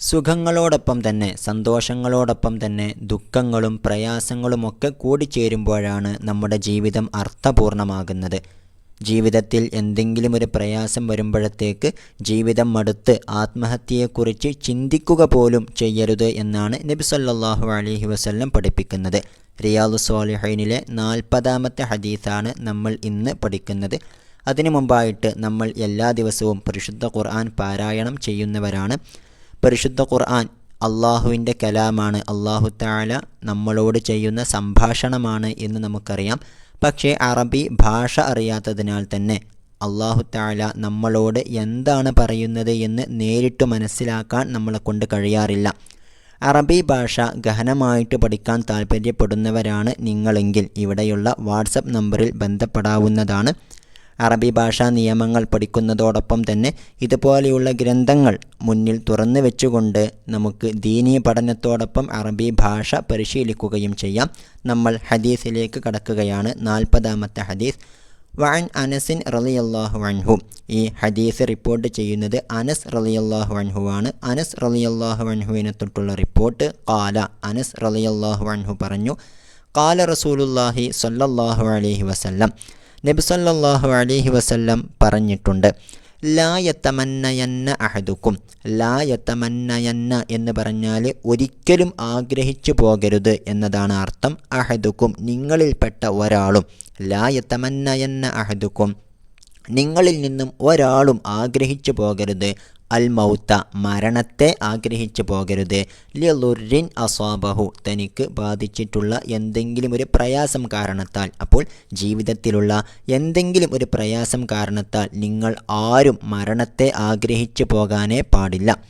സുഖങ്ങളോടൊപ്പം തന്നെ സന്തോഷങ്ങളോടൊപ്പം തന്നെ ദുഃഖങ്ങളും പ്രയാസങ്ങളുമൊക്കെ കൂടിച്ചേരുമ്പോഴാണ് നമ്മുടെ ജീവിതം അർത്ഥപൂർണമാകുന്നത്. ജീവിതത്തിൽ എന്തെങ്കിലും ഒരു പ്രയാസം വരുമ്പോഴത്തേക്ക് ജീവിതം മടുത്ത് ആത്മഹത്യയെക്കുറിച്ച് ചിന്തിക്കുക പോലും ചെയ്യരുത് എന്നാണ് നബി സല്ലാഹു അലഹി വസ്ല്ലം പഠിപ്പിക്കുന്നത്. റിയാദു സോലിഹൈനിലെ നാൽപ്പതാമത്തെ ഹദീസാണ് നമ്മൾ ഇന്ന് പഠിക്കുന്നത്. അതിനു മുമ്പായിട്ട് നമ്മൾ എല്ലാ ദിവസവും പരിശുദ്ധ ഖുർആൻ പാരായണം ചെയ്യുന്നവരാണ്. പരിശുദ്ധ ഖുർആൻ അള്ളാഹുവിന്റെ കലാമാണ്. അള്ളാഹു താല നമ്മളോട് ചെയ്യുന്ന സംഭാഷണമാണ് എന്ന് നമുക്കറിയാം. പക്ഷേ അറബി ഭാഷ അറിയാത്തതിനാൽ തന്നെ അള്ളാഹു താല നമ്മളോട് എന്താണ് പറയുന്നത് എന്ന് നേരിട്ട് മനസ്സിലാക്കാൻ നമ്മളെ കൊണ്ട് കഴിയാറില്ല. അറബി ഭാഷ ഗഹനമായിട്ട് പഠിക്കാൻ താൽപ്പര്യപ്പെടുന്നവരാണ് നിങ്ങളെങ്കിൽ. ഇവിടെയുള്ള വാട്സപ്പ് നമ്പറിൽ ബന്ധപ്പെടാവുന്നതാണ്. അറബി ഭാഷാ നിയമങ്ങൾ പഠിക്കുന്നതോടൊപ്പം തന്നെ ഇതുപോലെയുള്ള ഗ്രന്ഥങ്ങൾ മുന്നിൽ തുറന്നു വെച്ചുകൊണ്ട് നമുക്ക് ദീനീ പഠനത്തോടൊപ്പം അറബി ഭാഷ പരിശീലിക്കുകയും ചെയ്യാം. നമ്മൾ ഹദീസിലേക്ക് കടക്കുകയാണ്. നാൽപ്പതാമത്തെ ഹദീസ്. വൻ അനസിൻ റളിയല്ലാഹു അൻഹു. ഈ ഹദീസ് റിപ്പോർട്ട് ചെയ്യുന്നത് അനസ് റളിയല്ലാഹു അൻഹു ആണ് അനസ് റളിയല്ലാഹു അൻഹുവിനെ തൊട്ടുള്ള റിപ്പോർട്ട് കാല അനസ് റളിയല്ലാഹു അൻഹു പറഞ്ഞു കാല റസൂലുല്ലാഹി സ്വല്ലല്ലാഹു അലൈഹി വസല്ലം. നബി സല്ലല്ലാഹു അലൈഹി വസല്ലം പറഞ്ഞിട്ടുണ്ട്. ലാ യത്തമന്നയന്ന അഹദുക്കും ലാ യത്തമന്നയന്ന എന്ന് പറഞ്ഞാൽ ഒരിക്കലും ആഗ്രഹിച്ചു പോകരുത് എന്നതാണ് അർത്ഥം. അഹദുക്കും നിങ്ങളിൽപ്പെട്ട ഒരാളും. ലാ യത്തമന്നയന്ന അഹദുക്കും നിങ്ങളിൽ നിന്നും ഒരാളും ആഗ്രഹിച്ചു പോകരുത്. അൽ മൗത്ത മരണത്തെ ആഗ്രഹിച്ചു പോകരുത്. ലുറിൻ അസ്വാബഹു തനിക്ക് ബാധിച്ചിട്ടുള്ള എന്തെങ്കിലും ഒരു പ്രയാസം കാരണത്താൽ. അപ്പോൾ ജീവിതത്തിലുള്ള എന്തെങ്കിലും ഒരു പ്രയാസം കാരണത്താൽ നിങ്ങൾ ആരും മരണത്തെ ആഗ്രഹിച്ചു പോകാനേ പാടില്ല.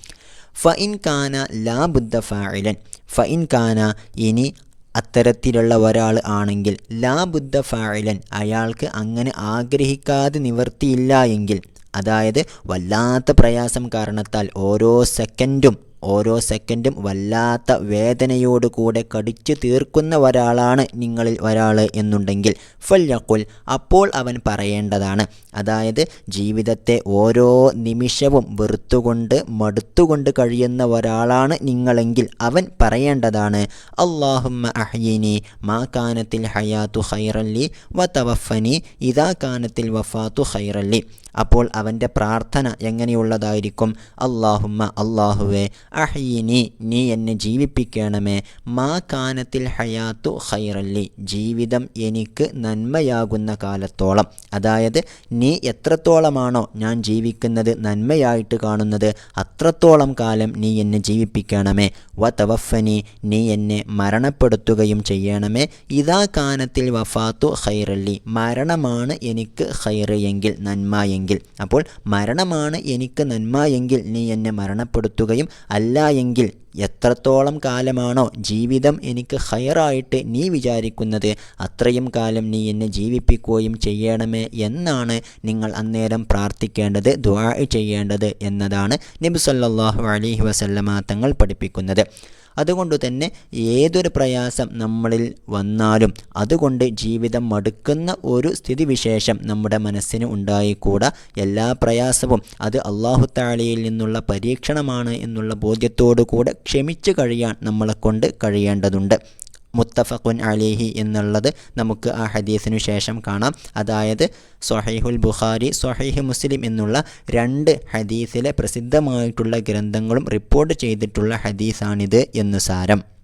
ഫഇൻ കാന ലാ ബുദ്ധ ഫായിലൻ ഫഇൻ കാന ഇനി അത്തരത്തിലുള്ള ഒരാൾ ആണെങ്കിൽ ലാ ബുദ്ധ ഫായിലൻ അയാൾക്ക് അങ്ങനെ ആഗ്രഹിക്കാതെ നിവർത്തിയില്ല എങ്കിൽ അതായത് വല്ലാത്ത പ്രയാസം കാരണത്താൽ ഓരോ സെക്കൻഡും ഓരോ സെക്കൻഡും വല്ലാത്ത വേദനയോടുകൂടെ കടിച്ചു തീർക്കുന്ന ഒരാളാണ് നിങ്ങളിൽ ഒരാൾ എന്നുണ്ടെങ്കിൽ ഫല്യക്കുൽ അപ്പോൾ അവൻ പറയേണ്ടതാണ്. അതായത് ജീവിതത്തെ ഓരോ നിമിഷവും വെറുത്തുകൊണ്ട് മടുത്തുകൊണ്ട് കഴിയുന്ന ഒരാളാണ് നിങ്ങളെങ്കിൽ അവൻ പറയേണ്ടതാണ്. അള്ളാഹുമ്മ അഹ്യിനി മാ കാനത്തിൽ ഹയാത്തു ഹൈറല്ലി വ തവഫനി ഇതാ കാനത്തിൽ വഫാത്തു ഹൈറല്ലി അപ്പോൾ അവന്റെ പ്രാർത്ഥന എങ്ങനെയുള്ളതായിരിക്കും? അള്ളാഹുമ്മ അള്ളാഹുവെ അഹ്യിനി നീ എന്നെ ജീവിപ്പിക്കണമേ. മാ കാനത്തിൽ ഹയാത്തു ഹൈറല്ലി ജീവിതം എനിക്ക് നന്മയാകുന്ന കാലത്തോളം. അതായത് നീ എത്രത്തോളമാണോ ഞാൻ ജീവിക്കുന്നത് നന്മയായിട്ട് കാണുന്നത് അത്രത്തോളം കാലം നീ എന്നെ ജീവിപ്പിക്കണമേ. വ തവഫനി നീ എന്നെ മരണപ്പെടുത്തുകയും ചെയ്യണമേ. ഇതാ കാനത്തിൽ വഫാത്തു ഹൈറല്ലി മരണമാണ് എനിക്ക് ഹൈറ് എങ്കിൽ നന്മ എങ്കിൽ. അപ്പോൾ മരണമാണ് എനിക്ക് നന്മ എങ്കിൽ നീ എന്നെ മരണപ്പെടുത്തുകയും അല്ല എങ്കിൽ എത്രത്തോളം കാലമാണോ ജീവിതം എനിക്ക് ഹയറായിട്ട് നീ വിചാരിക്കുന്നത് അത്രയും കാലം നീ എന്നെ ജീവിപ്പിക്കുകയും ചെയ്യണമേ എന്നാണ് നിങ്ങൾ അന്നേരം പ്രാർത്ഥിക്കേണ്ടത് ദ്വാ ചെയ്യേണ്ടത് എന്നതാണ് നബി സല്ലല്ലാഹു അലൈഹി വസല്ലമ തങ്ങൾ പഠിപ്പിക്കുന്നത്. അതുകൊണ്ട് തന്നെ ഏതൊരു പ്രയാസം നമ്മളിൽ വന്നാലും അതുകൊണ്ട് ജീവിതം മടുക്കുന്ന ഒരു സ്ഥിതിവിശേഷം നമ്മുടെ മനസ്സിന് ഉണ്ടായിക്കൂടാ. എല്ലാ പ്രയാസവും അത് അള്ളാഹു താഴയിൽ നിന്നുള്ള പരീക്ഷണമാണ് എന്നുള്ള ബോധ്യത്തോടു കൂടെ ക്ഷമിച്ചു കഴിയാൻ നമ്മളെ കൊണ്ട് കഴിയേണ്ടതുണ്ട്. മുത്തഫഖുൻ അലിഹി എന്നുള്ളത് നമുക്ക് ആ ഹദീസിനു ശേഷം കാണാം. അതായത് സൊഹൈഹുൽ ബുഖാരി സൊഹൈഹ് മുസ്ലിം എന്നുള്ള രണ്ട് ഹദീസിലെ പ്രസിദ്ധമായിട്ടുള്ള ഗ്രന്ഥങ്ങളും റിപ്പോർട്ട് ചെയ്തിട്ടുള്ള ഹദീസാണിത് എന്ന് സാരം.